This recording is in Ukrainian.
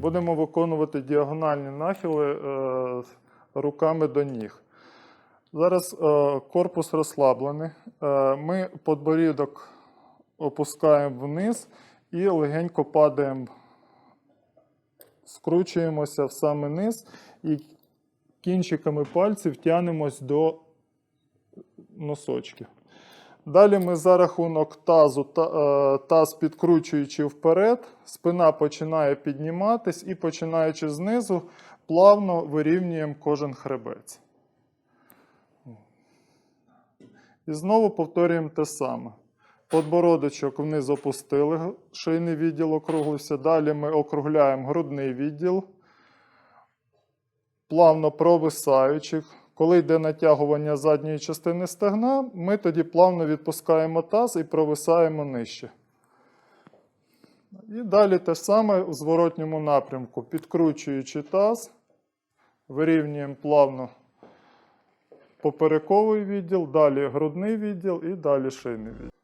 Будемо виконувати діагональні нахили е, руками до ніг. Зараз е, корпус розслаблений. Е, ми подборідок опускаємо вниз і легенько падаємо, скручуємося в саме низ і кінчиками пальців тягнемось до носочків. Далі ми за рахунок тазу, е, таз підкручуючи вперед, спина починає підніматись і починаючи знизу, плавно вирівнюємо кожен хребець. І знову повторюємо те саме. Подбородочок вниз опустили, шийний відділ округлився. Далі ми округляємо грудний відділ, плавно провисаючи. Коли йде натягування задньої частини стегна, ми тоді плавно відпускаємо таз і провисаємо нижче. І далі те саме у зворотньому напрямку. Підкручуючи таз, вирівнюємо плавно поперековий відділ, далі грудний відділ і далі шийний відділ.